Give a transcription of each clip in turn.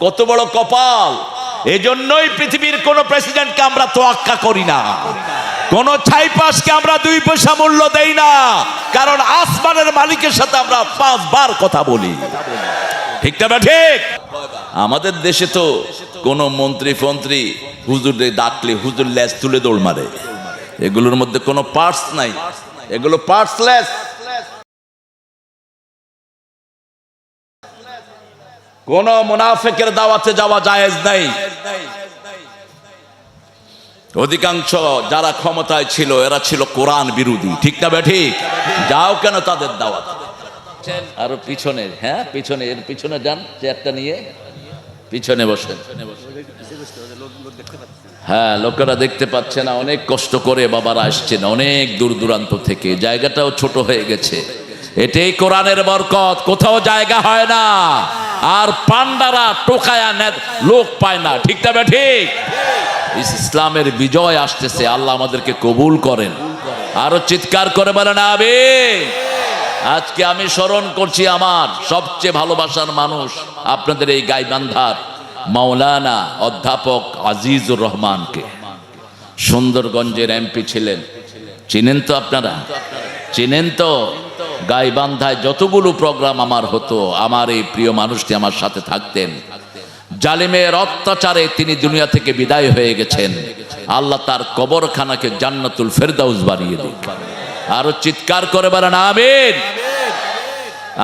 কত বড় কপাল। এজন্যই পৃথিবীর কোন প্রেসিডেন্টকে আমরা তোয়াক্কা করি না। কোন ছাইপাসকে আমরা দুই পয়সা মূল্য দেই না। কারণ আসমানের মালিকের সাথে আমরা পাঁচবার কথা বলি। ঠিক না ঠিক? আমাদের দেশে তো কোন মন্ত্রী ফন্ত্রী হুজুরে ডাকলে হুজুর ল্যাস তুলে দৌড় মারে। এগুলোর মধ্যে কোনো পার্টস নাই। এগুলো পার্টসলেস কোন মুনাফেকের দাওয়াতে যাওয়া জায়েজ নাই। অধিকাংশ যারা ক্ষমতায় ছিল, এরা ছিল কোরআন বিরোধী। ঠিক না ঠিক? যাও কেন তাদের দাওয়াত? আরও পিছনে হ্যাঁ পিছনে, এর পিছনে যান, চেয়ারটা নিয়ে। পিছনে বসেন। হ্যাঁ লোকেরা দেখতে পাচ্ছে না, অনেক কষ্ট করে বাবারা আসছেন, অনেক দূর দূরান্ত থেকে। জায়গাটাও ছোট হয়ে গেছে। এটাই কোরআনের বরকত। কোথাও জায়গা হয় না। আর পান্ডারা টোকায়া লোক পায় না। ঠিক না বে ঠিক? ইসলামের বিজয় আসতেছে। আল্লাহ আমাদেরকে কবুল করেন। আরও চিৎকার করে বলেন আবে আজকে আমি স্মরণ করছি আমার সবচেয়ে ভালোবাসার মানুষ আপনাদের এই গাইবান্ধার মাওলানা অধ্যাপক আজিজুর রহমানকে। সুন্দরগঞ্জের এমপি ছিলেন। চিনেন তো আপনারা? চিনেন তো? গাইবান্ধায় যতগুলো প্রোগ্রাম আমার হতো, আমার এই প্রিয় মানুষটি আমার সাথে থাকতেন। জালিমের অত্যাচারে তিনি দুনিয়া থেকে বিদায় হয়ে গেছেন। আল্লাহ তার কবরখানাকে জান্নাতুল ফেরদাউস বানিয়ে দিক। আরও চিৎকার করে বলেন, আমিন।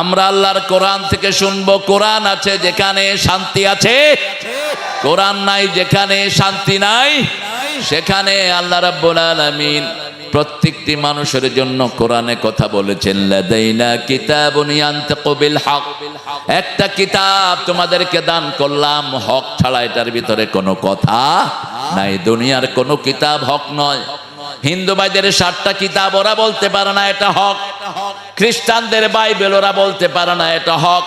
আমরা আল্লাহর কোরআন থেকে শুনব, কোরআন আছে যেখানে শান্তি আছে, কোরআন নাই যেখানে শান্তি নাই, সেখানে আল্লাহ রাব্বুল আলামিন প্রত্যেকটি মানুষের জন্য কোরআনে কথা বলেছেন একটা কিতাব তোমাদেরকে দান করলাম, হক ছাড়া এটার ভিতরে কোনো কথা নাই। দুনিয়ার কোনো কিতাব হক নয়। হিন্দু ভাইদের সাতটা কিতাব ওরা বলতে পারে না এটা হক। খ্রিস্টানদের বাইবেল ওরা বলতে পারে না এটা হক।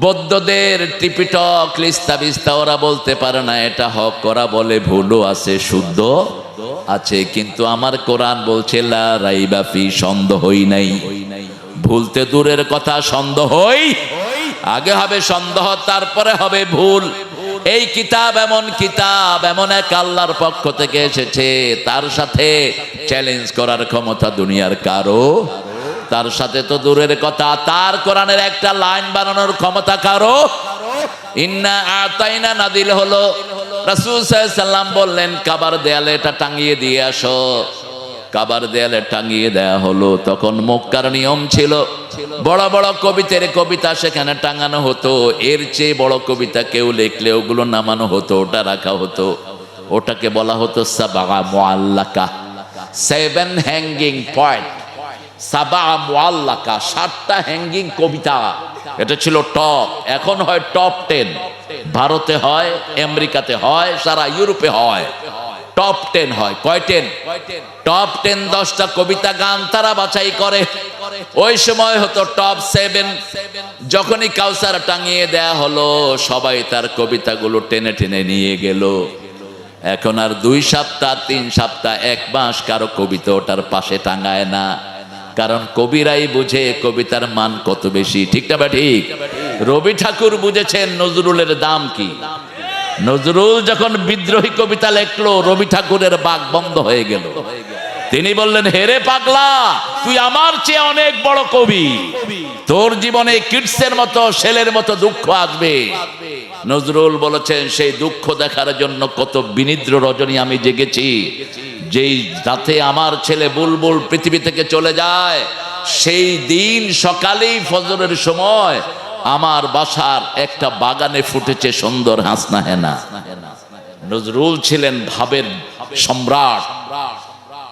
বৌদ্ধদের ত্রিপিটক, লিস্তা বিস্তা ওরা বলতে পারে না এটা হক। ওরা বলে ভুলও আছে শুদ্ধ আছে, কিন্তু আমার কোরআন বলছে, লা সন্দেহই নাই। ভুলতে দূরের কথা, সন্দেহই। আগে হবে সন্দেহ, তারপরে হবে ভুল। এই কিতাব এমন কিতাব, এমন এক আল্লাহর পক্ষ থেকে এসেছে, তার সাথে চ্যালেঞ্জ করার ক্ষমতা দুনিয়ার কারও। তার সাথে তো দূরের কথা, তার কোরআনের একটা লাইন বানানোর ক্ষমতা কারও। ইন্না আতাইনা নাদিল হলো। রাসূল সাল্লাম বললেন, কাবার দেয়ালে এটা টাঙিয়ে দিয়ে আসো। কাবার দেয়ালে টাঙিয়ে দেয়া হলো। তখন মক্কার নিয়ম ছিল, বড় বড় কবিতের কবিতা সেখানে টাঙানো হতো। এর চেয়ে বড় কবিতা কেউ লিখলে ওগুলো নামানো হতো, ওটা রাখা হতো। ওটাকে বলা হতো সাবা মোয়াল্লাকা সেভেন হ্যাঙ্গিং পয়েন্ট। সাবা মোয়াল্লাকা সাতটা হ্যাঙ্গিং কবিতা। এটা ছিল টপ। এখন হয় টপ টেন। ভারতে হয়, আমেরিকাতে হয়, সারা ইউরোপে হয়। টপ টেন হয়। কয় টেন টপ টেন দশটা কবিতা গান তারা বাছাই করে। ওই সময় হতো টপ সেভেন যখনই কাউসার টাঙিয়ে দেয়া হলো, সবাই তার কবিতাগুলো টেনে টেনে নিয়ে গেল। এখন আর দুই সপ্তাহ, তিন সপ্তাহ, এক মাস কারও কবিতা ওটার পাশে টাঙায় না। কারণ কবিরাই বুঝে কবিতার মান কত বেশি। ঠিক না বা ঠিক? রবি ঠাকুর বুঝেছেন নজরুলের দাম কি? নজরুল যখন বিদ্রোহী কবিতা লেখলো, রবি ঠাকুরের বাঘ বন্ধ হয়ে গেল। তিনি বললেন হেরে পাগলা, তুই আমার চেয়ে অনেক বড় কবি। তোর জীবনে কিডসের মতো ছেলের মতো দুঃখ আসবে। নজরুল বলেছেন, সেই দুঃখ দেখার জন্য কত বিনিদ্র রজনী আমি জেগেছি। যেই রাতে আমার ছেলে বুলবুল পৃথিবী থেকে চলে যায়, সেই দিন সকালেই ফজরের সময় আমার বাসার একটা বাগানে ফুটেছে সুন্দর হাসনা হেনা। নজরুল ছিলেন ভাবের সম্রাট।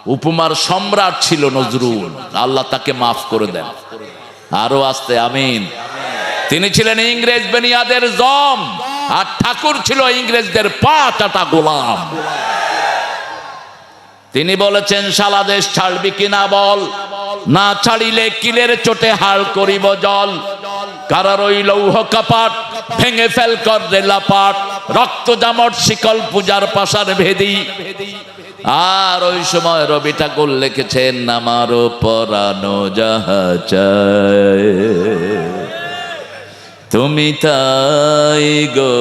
উপমার সম্রাট ছিল নজরুল। আল্লাহ তাকে মাফ করে দেন। আরও আসতে আমিন। তিনি ছিলেন ইংরেজ বেনিয়াদের জম। আর ঠাকুর ছিল ইংরেজদের পা চাটা গোলাম। তিনি বলেছেন সালা দেশ ছাড়বি কিনা বল? না ছাড়িলে কিলের চোটে হাল করিব জল। কারার ওই লৌহ কাপাট ভেঙে ফেল কর রেলাপাট রক্ত জামট শিকল পূজার পাশার ভেদি। আর ওই সময় রবি ঠাকুর লিখেছেন, আমার পরানো চায়, তুমি তাই গো।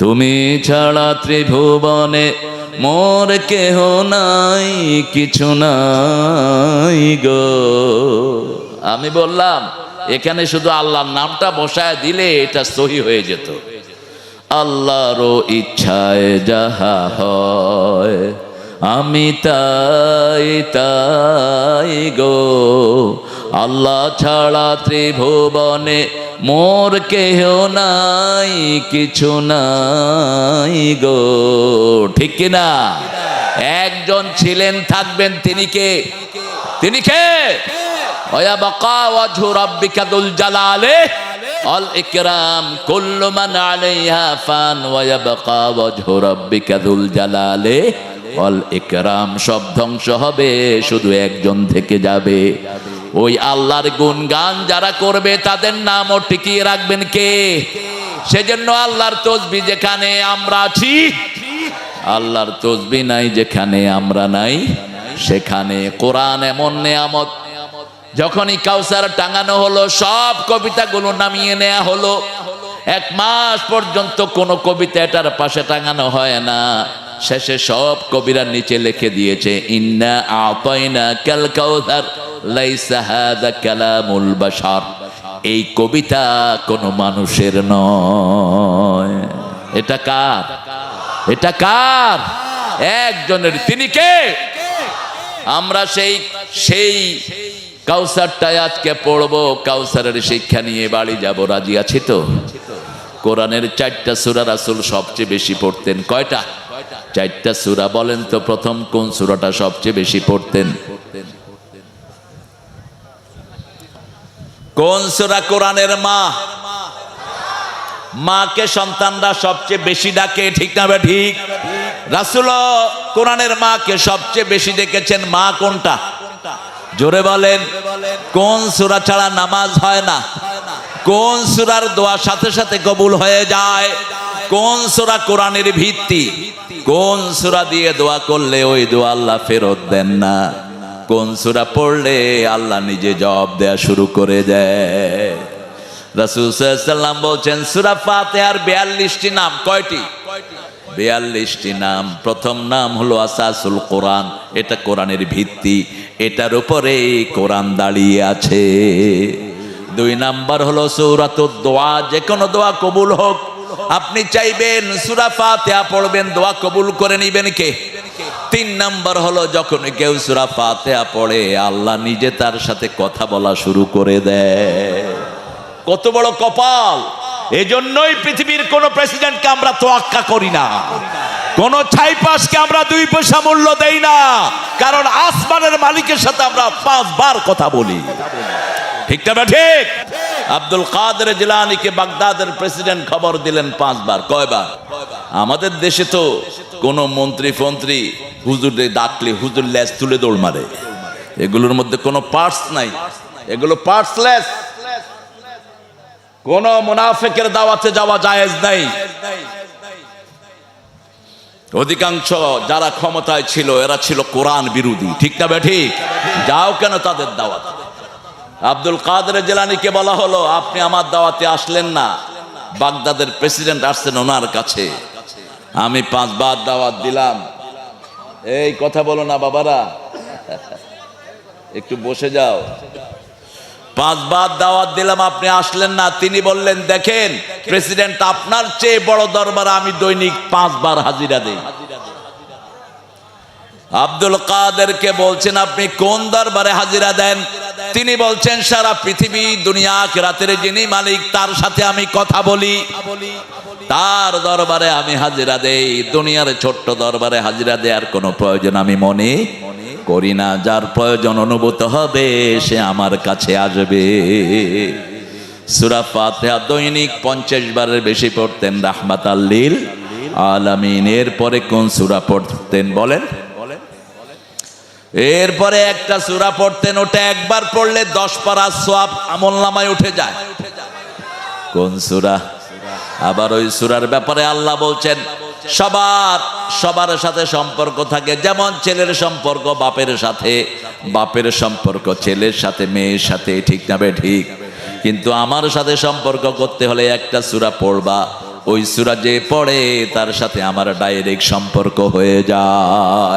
তুমি ছাড়া ত্রিভুবনে মোর কেহ নাই, কিছু নাই গো। আমি বললাম, এখানে শুধু আল্লাহর নামটা বসায় দিলে এটা সহি হয়ে যেত। আল্লাহরও ইচ্ছায় যাহা হয়, আমি তাই তাই গো। আল্লাহ ছাড়া ত্রিভুবনে মোর কেহ নাই, কিছু নাই গো। ঠিক কিনা একজন ছিলেন, থাকবেন তিনি কে? তিনি কে? জালালে। অল ওয়া জালালে। অল সব ধ্বংস হবে, শুধু একজন থেকে যাবে। ওই আল্লাহর গুণগান যারা করবে, তাদের নামও টিকিয়ে রাখবেন কে? সেজন্য আল্লাহর তসবি যেখানে আমরা আছি, আল্লাহর তসবি নাই যেখানে আমরা নাই। সেখানে কোরআন এমন নেয়ামত যখনই কাউসার টাঙানো হলো, সব কবিতাগুলো নামিয়ে নেওয়া হলো। এক মাস পর্যন্ত কোনো কবিতা এটার পাশে টাঙানো হয় না। শেষে সব কবিরা নিচে লিখে দিয়েছে, ইন্না আতাইনা কাল কাউসার এই কবিতা কোনো মানুষের নয়। এটা কার? এটা কার? একজনের। তিনি কে? আমরা সেই সেই কাউসারটাই আজকে পড়ব, কাউসারের শিক্ষা নিয়ে বাড়ি যাব, রাজি আছি তো? কোরআনের চারটা সুরা রাসুল সবচেয়ে বেশি পড়তেন, কয়টা? চারটা সুরা, বলেন তো প্রথম কোন সুরাটা সবচেয়ে বেশি পড়তেন? কোন সুরা কোরআনের মা? মাকে সন্তানরা সবচেয়ে বেশি ডাকে, ঠিক না ঠিক? রাসুল কোরআনের মাকে সবচেয়ে বেশি ডেকেছেন, মা কোনটা? জোরে বলেন কোন সুরা ছাড়া নামাজ হয় না? কোন সুরার দোয়া সাথে সাথে কবুল হয়ে যায়? কোন সুরা কোরআনের ভিত্তি? কোন সুরা দিয়ে দোয়া করলে ওই দোয়া আল্লাহ ফেরত দেন না? কোন সুরা পড়লে আল্লাহ নিজে জবাব দেয়া শুরু করে দেয়? রাসুল সাল্লাম বলছেন সুরা ফাতেহার বিয়াল্লিশটি নাম কয়টি? বিয়াল্লিশটি নাম। প্রথম নাম হলো আসাসুল কোরআন। এটা কোরআনের ভিত্তি। এটার উপরে কোরআন দাঁড়িয়ে আছে। দুই নাম্বার হলো সৌরাতুর দোয়া। যে কোনো দোয়া কবুল হোক। আপনি চাইবেন সুরা ফাতেহা পড়বেন, দোয়া কবুল করে নিবেন কে? তিন নাম্বার হলো যখন কেউ সুরা ফাতেহা পড়ে, আল্লাহ নিজে তার সাথে কথা বলা শুরু করে দেয়। কত বড় কপাল! এজন্যই পৃথিবীর কোন প্রেসিডেন্টকে আমরা তোয়াক্কা করি না। কোন ছাইপাসকে আমরা দুই পয়সা মূল্য দেই না। কারণ আসমানের মালিকের সাথে আমরা পাঁচবার কথা বলি। ঠিক না ঠিক। আব্দুল কাদের জিলানিকে বাগদাদের প্রেসিডেন্ট খবর দিলেন পাঁচবার। কয়বার? আমাদের দেশে তো কোন মন্ত্রী ফন্ত্রী হুজুরে ডাকলে হুজুর ল্যাস তুলে দৌড় মারে। এগুলোর মধ্যে কোনো পার্টস নাই। এগুলো পার্টসলেস কোন মুনাফেকের দাওয়াতে যাওয়া জায়েজ নাই। অধিকাংশ যারা ক্ষমতায় ছিল, এরা ছিল কোরআন বিরোধী। ঠিক না ঠিক? যাও কেন তাদের দাওয়াত? আব্দুল কাদের জেলানিকে বলা হলো, আপনি আমার দাওয়াতে আসলেন না। বাগদাদের প্রেসিডেন্ট আসছেন ওনার কাছে। আমি পাঁচবার দাওয়াত দিলাম। এই কথা বলো না বাবারা। একটু বসে যাও। পাঁচবার দাওয়াত দিলাম, আপনি আসলেন না। তিনি বললেন, দেখেন, প্রেসিডেন্ট আপনার চেয়ে বড় দরবার আমি দৈনিক পাঁচবার হাজিরা দেই। আব্দুল কাদেরকে বলছেন, আপনি কোন দরবারে হাজিরা দেন? তিনি বলছেন, সারা পৃথিবী, দুনিয়া রাতের যিনি মালিক, তার সাথে আমি কথা বলি। তার দরবারে আমি হাজিরা দেই। দুনিয়ার ছোট্ট দরবারে হাজিরা দেওয়ার কোনো প্রয়োজন আমি মনে করি না, যার প্রয়োজন অনুভূত হবে, সে আমার কাছে আসবে। সুরা দৈনিক পঞ্চাশ বারের বেশি পড়তেন রাহমাত আল্লিল আলামিন। এরপরে কোন সুরা পড়তেন বলেন? এরপরে একটা সুরা পড়তেন, ওটা একবার পড়লে দশ পারা সোয়াব আমল নামায় উঠে যায়। কোন সুরা? আবার ওই সুরার ব্যাপারে আল্লাহ বলছেন সবার সবার সাথে সম্পর্ক থাকে। যেমন ছেলের সম্পর্ক, বাপের সাথে। বাপের সম্পর্ক, ছেলের সাথে, মেয়ের সাথে, ঠিক না ঠিক? কিন্তু আমার সাথে সম্পর্ক করতে হলে একটা সুরা পড়বা। ওই সুরা যে পড়ে, তার সাথে আমার ডাইরেক্ট সম্পর্ক হয়ে যায়।